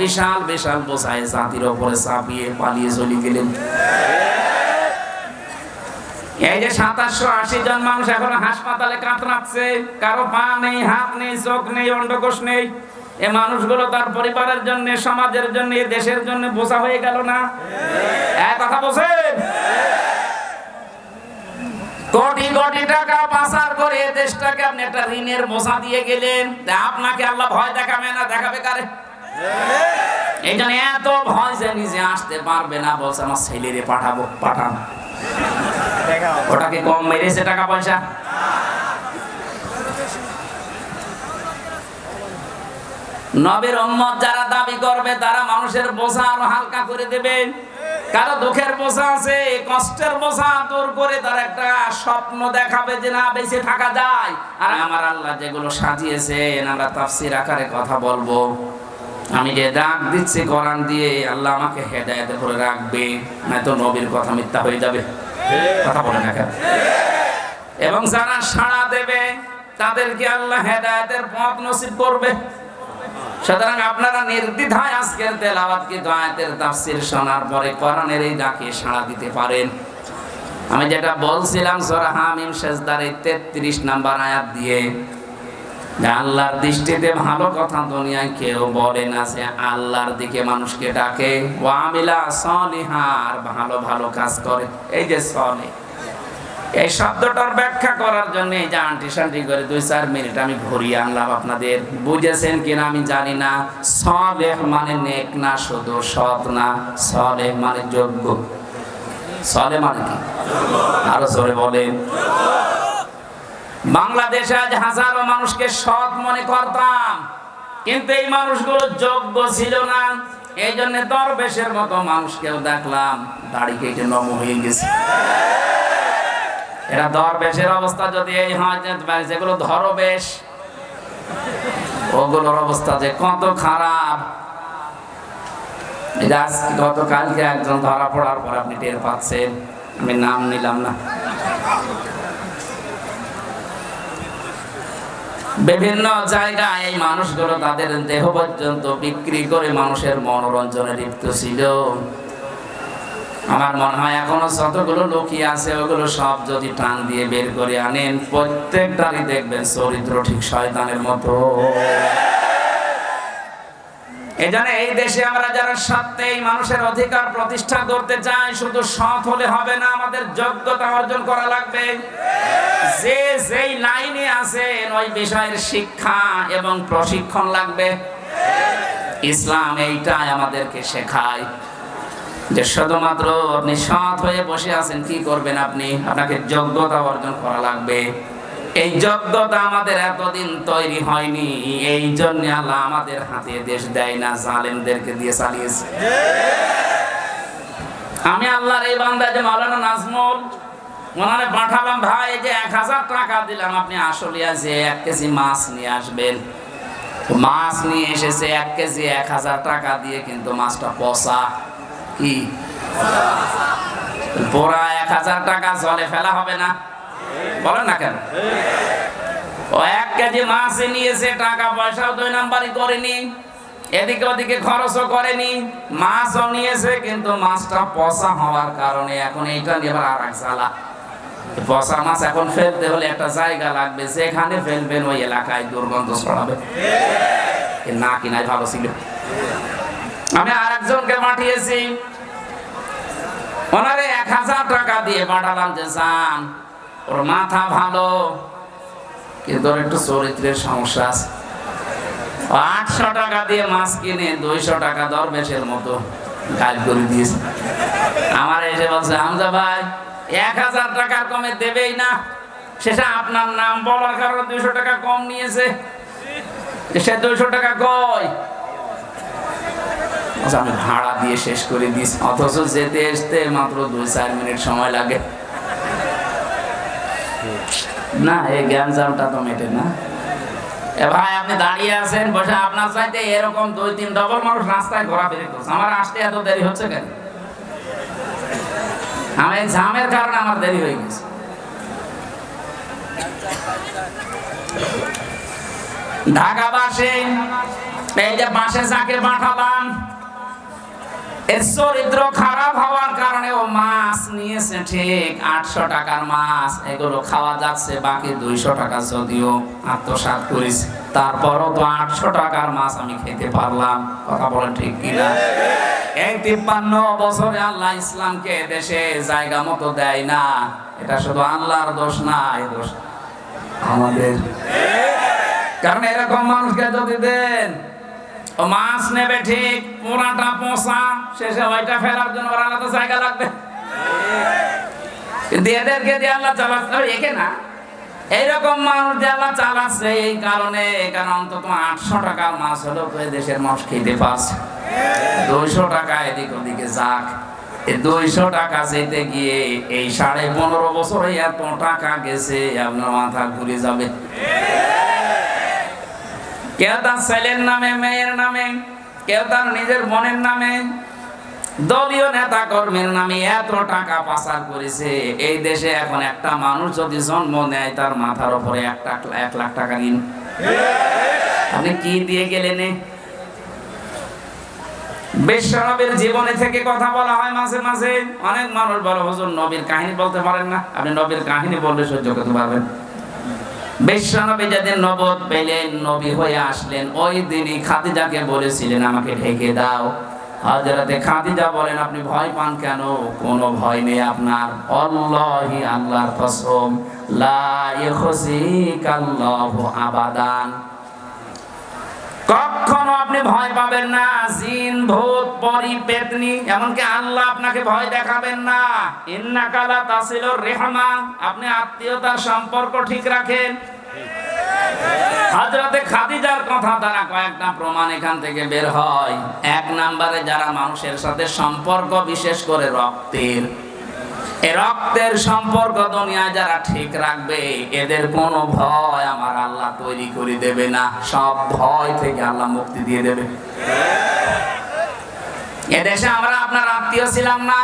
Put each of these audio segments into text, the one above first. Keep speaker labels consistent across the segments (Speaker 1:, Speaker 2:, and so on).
Speaker 1: বিশাল বিশাল বোঝায় জাতির ওপরে চাপিয়ে পালিয়ে চলে গেলেন। এই যে সাতাশশো আশি জন মানুষ এখন হাসপাতালে কাতরাচ্ছে, কারও পা নেই, হাত নেই, চোখ নেই, অন্ডকোষ নেই। এ মানুষগুলো তার পরিবারের জন্য, সমাজের জন্য দেশের জন্য বোঝা হয়ে গেল না। কথা বলছেন? কোটি কোটি টাকা পাচার করে দেশটাকে আপনি একটা ঋণের বোঝা দিয়ে গেলেন। আপনাকে আল্লাহ ভয় দেখাবে না, দেখাবে কারে? জন্য এত ভয় যে নিজে আসতে পারবে না, বলছে আমার ছেলেরে পাঠাবো, পাঠান। ওটাকে কম মেরেছে টাকা পয়সা। যারা দাবি করবে, তারা মানুষের বোঝা আরও হালকা করে দেবে কারও দুঃখের বোঝা আছে, কষ্টের বোঝা দূর করে তার একটা স্বপ্ন দেখাবে যে না, বেঁচে থাকা যায়। আর আমার আল্লাহ যেগুলো সাজিয়েছেন, আমরা তাফসির আকারে কথা বলব। আমি যে ডাক দিচ্ছি কোরআন দিয়ে, আল্লাহ আমাকে হেদায়েতে করে রাখবে। নয়তো নবীর কথা মিথ্যা হয়ে যাবে। কথা বলে না এবং যারা সাড়া দেবে, তাদেরকে আল্লাহ হেদায়েতের পথ নসিব করবে। সুতরাং আপনারা নির্দ্বিধায় আজকের তেলাওয়াত কি দয়াতের তাফসির শোনার পরে কোরআনের এই ডাকে সাড়া দিতে পারেন। আমি যেটা বলছিলাম, সূরা হামিম, সেজদার এই 33 নাম্বার আয়াত দিয়ে আল্লাহর দৃষ্টিতে ভালো কথা দুনিয়ায় কেউ বলে না যে আল্লাহর দিকে মানুষকে ডাকে। ওয়ামিলা সলিহার ভালো ভালো কাজ করে। এই যে সলে। এই শব্দটার ব্যাখ্যা করার জন্য এই যে আন্টি শান্টি করে দুই চার মিনিট আমি ঘুরিয়ে আনলাম আপনাদের। বুঝেছেন কিনা আমি জানি না। সলেহ মানে নেক না, শুধু সৎ না। সলেহ মানে যোগ্য। সলে মানে কি? আরও জোরে বলেন। বাংলাদেশে আজ হাজারো মানুষকে সৎ মনে করতাম। কিন্তু এই মানুষগুলো যোগ্য ছিল না। এই জন্য দরবেশের মতো মানুষকেও দেখলাম, দাড়ি কেটে নম হয়ে গেছে। এরা দরবেশের অবস্থা যদি এই হয় যেগুলো ধরবেশ, ওগুলোর অবস্থা যে কত খারাপ। গতকালকে একজন ধরা পড়ার পর আপনি টের পাচ্ছেন, আমি নাম নিলাম না। বিভিন্ন জায়গায় এই মানুষগুলো তাদের দেহ পর্যন্ত বিক্রি করে মানুষের মনোরঞ্জনে লিপ্ত ছিল। আমার মনে হয় এখনও যতগুলো লোকই আছে, ওগুলো সব যদি টান দিয়ে বের করে আনেন, প্রত্যেকটারই দেখবেন চরিত্র ঠিক শয়তানের মতো। এজন্য এই দেশে আমরা যারা সত্যি মানুষের অধিকার প্রতিষ্ঠা করতে চাই, শুধু সৎ হলে হবে না, আমাদের যোগ্যতা অর্জন করা লাগবে। যে যেই লাইনে আছেন ওই বিষয়ের শিক্ষা এবং প্রশিক্ষণ লাগবে। ইসলাম এইটাই আমাদেরকে শেখায়। যে শুধুমাত্র আপনি সৎ হয়ে বসে আছেন, কি করবেন আপনি? আপনাকে যোগ্যতা অর্জন করা লাগবে। এই যোগ্যতা আমাদের এতদিন তৈরি হয়নি। এই জন্য আল্লাহ আমাদের হাতে দেশ দেয় না, জালেমদেরকে দিয়ে চালিয়েছে। আমি আল্লাহর এই বান্দা যে মাওলানা নাজমুল, ওনারে পাঠালাম, ভাই, যে এক হাজার টাকা দিলাম, আপনি আসলিয়া যে এক কেজি মাছ নিয়ে আসবেন। মাছ নিয়ে এসেছে, এক কেজি এক হাজার টাকা দিয়ে কিন্তু মাছটা পচা। কি? পোড়া এক হাজার টাকা, জলে ফেলা হবে না। বলেন না কেন? ও এক কেজি মাছ নিয়েছে, টাকা পয়সাও দুই নাম্বারই করেনি। এদিকে ওদিকে খরচও করেনি, মাছও নিয়েছে, কিন্তু মাছটা পচা হওয়ার কারণে এখন এইটা নিয়ে আর এক জ্বালা। পচা মাছ এখন ফেলতে হলে একটা জায়গা লাগবে, যেখানে ফেলবেন ওই এলাকায় দুর্গন্ধ ছড়াবে। না কিনাই ভালো ছিল। আমি আর একজনকে পাঠিয়েছি। ওনারে এক হাজার টাকা দিয়ে পাঠালাম যে যান ওর মাথা ভালো। কিন্তু একটু চরিত্রের সমস্যা আছে? আটশো টাকা দিয়ে মাছ কিনে দুইশো টাকা দরবেশের মতো গাইড করে দিয়েছে। আমার এসে বলছে, হামজা ভাই, এক হাজার টাকার কমে দেবেই না। শেষে আপনার নাম বলার কারণে দুইশো টাকা কম নিয়েছে। সে দুইশো টাকা কয় আমি ভাড়া দিয়ে শেষ করে দিস অথচ যেতে আসতে মাত্র দুই চার মিনিট সময় লাগে। না, এই জ্ঞানজামটা তো মেটে না। এ ভাই, আপনি দাঁড়িয়ে আছেন, বসে আপনার চাইতে এরকম দুই তিন ডবল মানুষ রাস্তায় ঘোরাফেরি করছে। আমার আসতে এত দেরি হচ্ছে কেন? আমি জামের কারণে আমার দেরি হয়ে গেছে। ঢাকাবাসী, এই যে বাসে যাকে পাঠালাম চরিত্র খারাপ হওয়ার কারণে ও মাছ নিয়েছে ঠিক আটশো টাকার মাছ। এগুলো খাওয়া যাচ্ছে, বাকি দুইশো টাকা যদিও আত্মসাৎ করেছে। তারপরও তো আটশো টাকার মাছ আমি খেতে পারলাম। কথা বলেন ঠিক কিনা? এই তিপ্পান্ন বছরে আল্লাহ ইসলামকে দেশে জায়গা মতো দেয় না। এটা শুধু আল্লাহর দোষ না এই দোষ আমাদের। কারণ এরকম মানুষকে যদি দেন মাছ নেবে ঠিক পুরাটা পোষা, শেষে ওইটা ফেলার জন্য ওর আলাদা জায়গা লাগবে। কিন্তু এদেরকে দিয়ে আল্লাহ চালাচ্ছে একে না। এইরকম মানুষ দিয়ে আল্লাহ চালাচ্ছে এই কারণে, কারণ অন্তত আটশো টাকার মাছ হলেও দেশের মানুষ খেতে পারছে। দুইশো টাকা এদিক ওদিকে যাক। দুইশো টাকা যেতে গিয়ে এই সাড়ে পনেরো বছরে এত টাকা গেছে, আপনার মাথা ঘুরে যাবে। কেউ তার ছেলের নামে, মেয়ের নামে, কেউ তার নিজের বোনের নামে, দলীয় নেতা কর্মীর নামে এত টাকা পাচার করেছে। এই দেশে এখন একটা মানুষ যদি জন্ম নেয়, তার মাথার উপরে একটা এক লাখ টাকা নিন আপনি কি দিয়ে গেলেন এ? বিশ্বনবীর জীবনী থেকে কথা বলা হয় মাঝে মাঝে। অনেক মানুষ বলে, হুজুর, নবীর কাহিনী বলতে পারেন না। আপনি নবীর কাহিনী বললে সহ্য করতে পারবেন। বিশ্বনবী যেদিন নবদ পেলেন, নবী হয়ে আসলেন। ওই দিনই খাদিজাকে বলেছিলেন, আমাকে ঢেকে দাও। হযরতে খাদিজা বলেন, আপনি ভয় পান কেন? কোনো ভয় নেই আপনার। আল্লাহি আল্লাহর কসম, লা ইখজিকাল্লাহু আবাদান। কখনো আপনি ভয় পাবেন না। জিন, ভূত, পরি, পেতনি, এমনকি আল্লাহ আপনাকে ভয় দেখাবেন না। ইন্নাকালা তাসিলুর রেহমা, আপনি আত্মীয়তার সম্পর্ক ঠিক রাখেন। হযরতে খাদিজার কথা দ্বারা কয়েকটা প্রমাণ এখান থেকে বের হয়। এক নম্বরে যারা মানুষের সাথে সম্পর্ক বিশেষ করে রক্তের, এ রক্তের সম্পর্ক দুনিয়ায় যারা ঠিক রাখবে, এদের কোনো ভয় আমার আল্লাহ তৈরি করে দেবে না। সব ভয় থেকে আল্লাহ মুক্তি দিয়ে দেবে। এদেশে আমরা আপনার আত্মীয় ছিলাম না।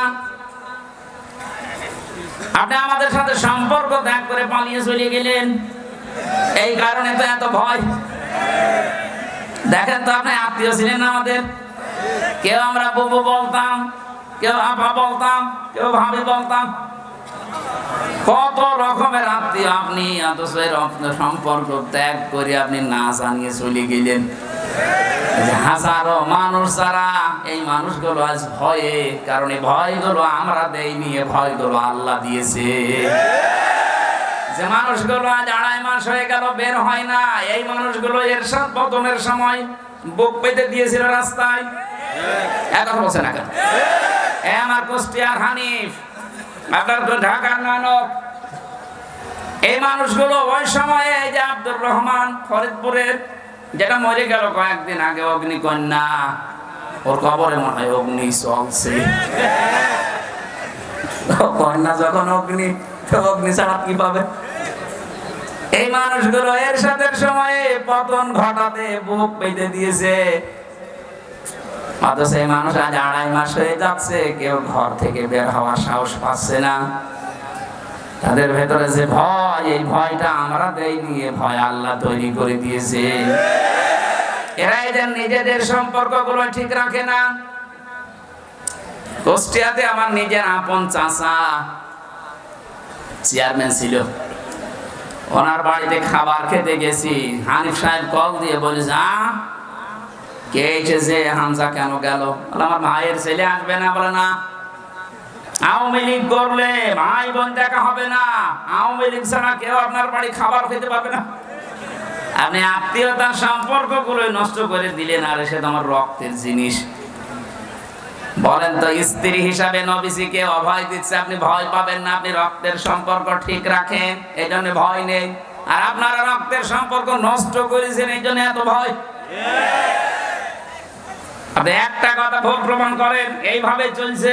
Speaker 1: আপনি আমাদের সাথে সম্পর্ক ত্যাগ করে পালিয়ে চলে গেলেন। এই কারণে তো এত ভয়। দেখেন তো আপনি আত্মীয় ছিলেন আমাদের। কেউ আমরা বুবু বলতাম, কেউ আপা বলতাম, কেউ ভাবি বলতাম। কত রকমের আত্মীয় আপনি সম্পর্ক ত্যাগ করে আপনি না জানিয়ে চলে গেলেন। হাজারো মানুষ যারা, এই মানুষগুলো আজ ভয়ে, কারণ এই ভয়গুলো আমরা দেইনি, এ ভয়গুলো আল্লাহ দিয়েছে। যে মানুষগুলো আজ আড়াই মাস হয়ে গেল, বের হয় না। এই মানুষগুলো এরশাদ পতনের সময় বুক পেতে দিয়েছিল রাস্তায়। এখন বলছে না হানিফ, আপনার তো ঢাকার নানক। এই মানুষগুলো ওই সময়ে এই যে আব্দুর রহমান ফরিদপুরের, যেটা মরে গেল কয়েকদিন আগে, অগ্নিকন্যা। ওর কবরে মনে হয় অগ্নি চলছে। কন্যা যখন অগ্নি অগ্নি ছাড়া কি পাবে? এই মানুষগুলো এর সাথে সময়ে পতন ঘটাতে বুক পেতে দিয়েছে। অথচ এই মানুষ আজ আড়াই মাস হয়ে যাচ্ছে, কেউ ঘর থেকে বের হওয়ার সাহস পাচ্ছে না। তাদের ভেতরে যে ভয়, এই ভয়টা আমরা দেইনি, এ ভয় আল্লাহ তৈরি করে দিয়েছে। এরা এদের নিজেদের সম্পর্কগুলো ঠিক রাখে না। কুষ্টিয়াতে আমার নিজের আপন চাচা, চেয়ারম্যান ছিল। ওনার বাড়িতে খাবার খেতে গেছি। হানিফ সাহেব কল দিয়ে বলে, যা, কে এসেছে? হামজা কেন গেল? আমার ভাইয়ের ছেলে আসবে না। বলে, না, আওয়ামী লীগ করলে ভাই বোন দেখা হবে না। আওয়ামী লীগ ছাড়া কেউ আপনার বাড়ি খাবার খেতে পারবে না। আপনি আত্মীয়তার সম্পর্কগুলো নষ্ট করে দিলেন, আর সে তোমার রক্তের জিনিস। বলেন তো স্ত্রী হিসাবে নবীজিকে অভয় দিচ্ছে আপনি ভয় পাবেন না আপনি রক্তের সম্পর্ক ঠিক রাখেন এই জন্য ভয় নেই। আর আপনারা রক্তের সম্পর্ক নষ্ট করেছেন এই জন্য এত ভয়? আপনি একটা কথা ভুল প্রমাণ করেন এইভাবে চলছে।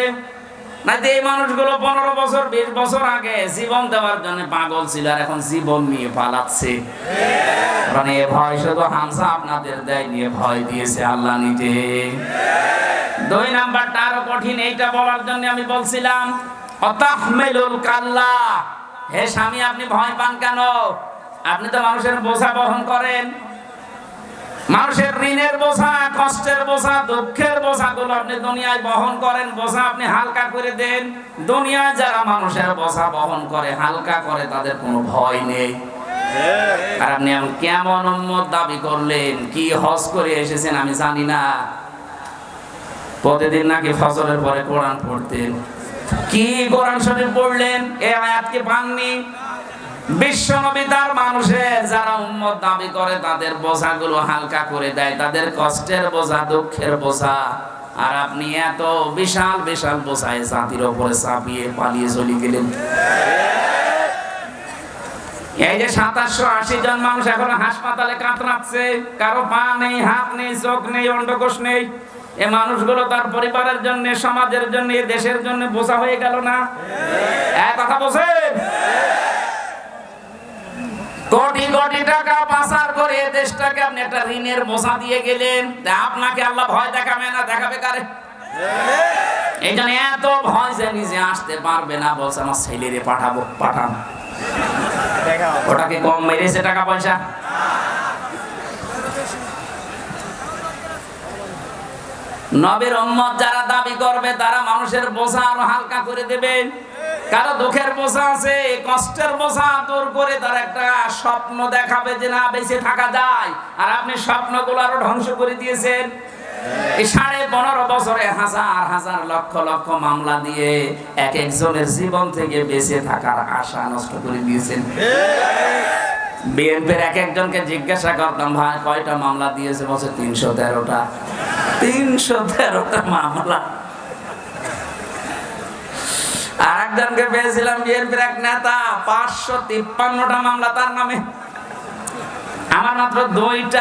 Speaker 1: না এই মানুষগুলো পনেরো বছর, বিশ বছর আগে জীবন দেওয়ার জন্য পাগল ছিল আর এখন জীবন নিয়ে পালাচ্ছে। এ ভয়, শুধু হামসা আপনাদের দেয়, নিয়ে ভয় দিয়েছে আল্লাহ নিজে। দুই নাম্বারটা আরও কঠিন, এইটা বলার জন্য আমি বলছিলাম, অতাহমেলুল কাল্লা। হে স্বামী, আপনি ভয় পান কেন? আপনি তো মানুষের বোঝা বহন করেন। মানুষের ঋণের বোঝা, কষ্টের বোঝা, দুঃখের বোঝা গুলো আপনি দুনিয়ায় বহন করেন, বোঝা আপনি হালকা করে দেন। দুনিয়ায় যারা মানুষের বোঝা বহন করে, হালকা করে, তাদের কোনো ভয় নেই। আর আপনি কেমন উম্মত দাবি করলেন? কি হজ করে এসেছেন আমি জানি না। প্রতিদিন নাকি ফজরের পরে কোরআন পড়তেন। কি কোরআন শরীফ পড়লেন? এ আয়াতকে পাননি? বিশ্বনবী তার মানুষের যারা উম্মত দাবি করে, তাদের বোঝাগুলো হালকা করে দেয়। তাদের কষ্টের বোঝা, দুঃখের বোঝা। আর আপনি এত বিশাল বিশাল বোঝায় জাতির ওপরে চাপিয়ে পালিয়ে চলে গেলেন। এই যে সাতাশশো আশি জন মানুষ এখন হাসপাতালে কাতরাচ্ছে। কারও পা নেই, হাত নেই, চোখ নেই, অন্ডকোষ নেই। এ মানুষগুলো তার পরিবারের জন্য, সমাজের জন্য, দেশের জন্য বোঝা হয়ে গেল না? কথা বলছেন? কোটি কোটি টাকা পাচার করে দেশটাকে আপনি একটা ঋণের বোঝা দিয়ে গেলেন। আপনাকে আল্লাহ ভয় দেখাবে না? দেখাবে কারে? এই জন্য এত ভয় যে আসতে পারবে না, বলছে আমার ছেলেরে পাঠাবো, পাঠান। ওটাকে কম মেরেছে টাকা পয়সা। নবীর উম্মত যারা দাবি করবে, তারা মানুষের বোঝা আরও হালকা করে দেবে। কারও দুঃখের বোঝা আছে, কষ্টের বোঝা করে তার একটা স্বপ্ন দেখাবে যে না, বেঁচে থাকা যায়। আর আপনি স্বপ্নগুলো আরও ধ্বংস করে দিয়েছেন। সাড়ে পনেরো বছরে হাজার হাজার লক্ষ লক্ষ মামলা দিয়ে এক একজনের জীবন থেকে বেঁচে থাকার আশা নষ্ট করে দিয়েছেন। বিএনপির এক একজনকে জিজ্ঞাসা করতাম, ভাই, কয়টা মামলা দিয়েছে? বছর তিনশো তেরোটা। তিনশো তেরোটা মামলা আর একজনকে পেয়েছিলাম বিএনপির এক নেতা পাঁচশো তিপ্পান্নটা মামলা তার নামে। আমার মাত্র দুইটা